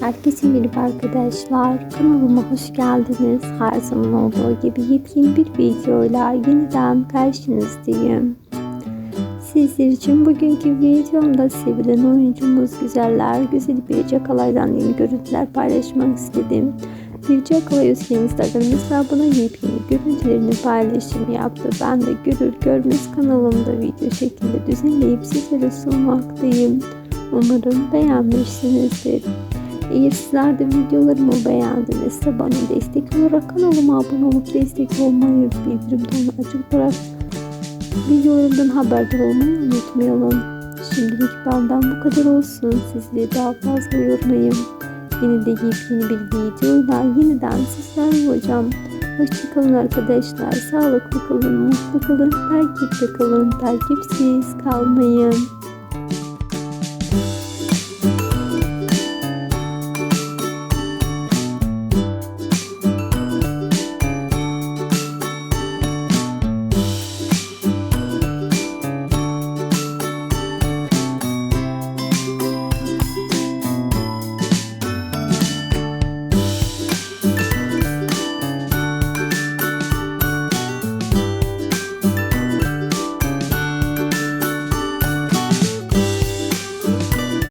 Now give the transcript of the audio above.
Herkese merhaba arkadaşlar. Kanalıma hoş geldiniz. Her zaman olduğu gibi yepyeni bir videoyla yeniden karşınızdayım. Sizler için bugünkü videomda sevilen oyuncumuz Güzeller Güzeli Birce Kalay'dan yeni görüntüler paylaşmak istedim. Birce Kalay Özgen Instagram hesabına yepyeni görüntülerini paylaşım yaptı. Ben de görür görmez kanalımda video şeklinde düzenleyip sizlere sunmaktayım. Umarım beğenmişsinizdir. Eğer sizler de videolarımı beğendinizse bana destek olarak kanalıma abone olup destek olmayı, bildirim tonu açık olarak videolarımdan haberdar olmayı unutmayalım. Şimdilik benden bu kadar olsun. Sizleri daha fazla yormayayım. Yine de yepyeni bir videoyla yeniden sizlerle olacağım. Hoşçakalın arkadaşlar. Sağlıklı kalın, mutlu kalın, takipte kalın, takipsiz kalmayın.